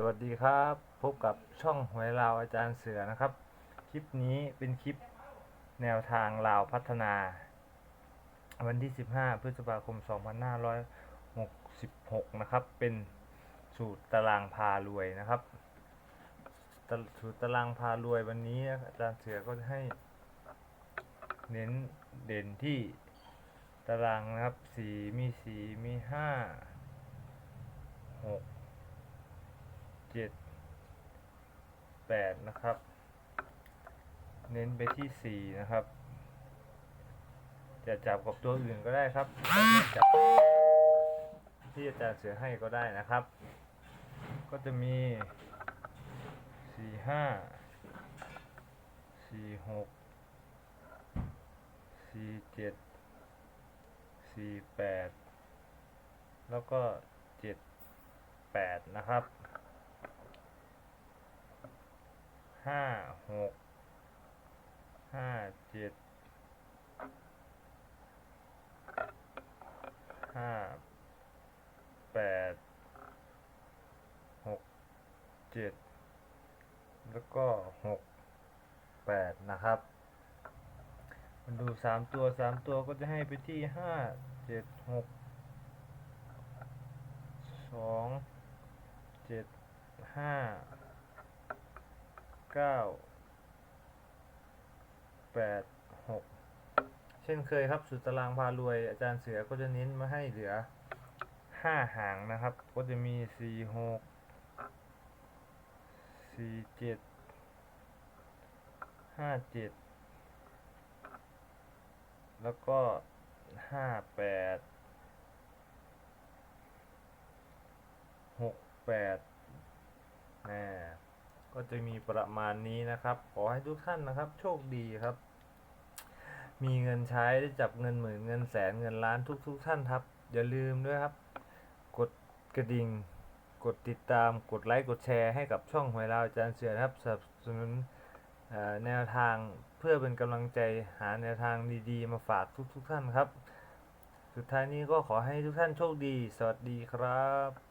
สวัสดีครับ พบกับช่องหวยลาวอาจารย์เสือนะครับ คลิปนี้เป็นคลิปแนวทางลาวพัฒนา วันที่ 15 พฤษภาคม 2566 นะครับ เป็นสูตรตารางพารวยนะครับ สูตรตารางพารวยวันนี้อาจารย์เสือก็จะให้ เน้นเด่นที่ตารางนะครับ สีมีสีมี 5 จ็ดแปดนะครับ เน้นไปที่สี่นะครับ จะจับกับตัวอื่นก็ได้ครับจับที่อาจารย์เสือให้ก็ได้นะครับ ก็จะมีสี่ห้าสี่หกสี่เจ็ดสี่แปดแล้วก็เจ็ดแปดนะครับ ห้าหกห้าเจ็ดห้าแปดหกเจ็ดแล้วก็หกแปดนะครับ มันดูสามตัวสามตัวก็จะให้ไปที่ห้าเจ็ดหกสองเจ็ดห้า ก้าแปดหกเช่นเคยครับสุดตารางพารวย อาจารย์เสือก็จะเน้นมาให้เหลือห้าหางนะครับ ก็จะมีสี่หกสี่เจ็ดห้าเจ็ดแล้วก็ห้าแปดหกแปด จะมีประมาณนี้นะครับ ขอให้ทุกท่านนะครับ โชคดีครับ มีเงินใช้ได้จับเงินหมื่นเงินแสนเงินล้านทุกทุกๆท่านครับ อย่าลืมด้วยครับ กดกระดิ่ง กดติดตาม กดไลค์ กดแชร์ให้กับช่องหวยลาอาจารย์เสือนะครับสนับสนุนแนวทางเพื่อเป็นกำลังใจหาแนวทางดีๆ มาฝากทุกๆท่านครับ สุดท้ายนี้ก็ขอให้ทุกท่านโชคดี สวัสดีครับ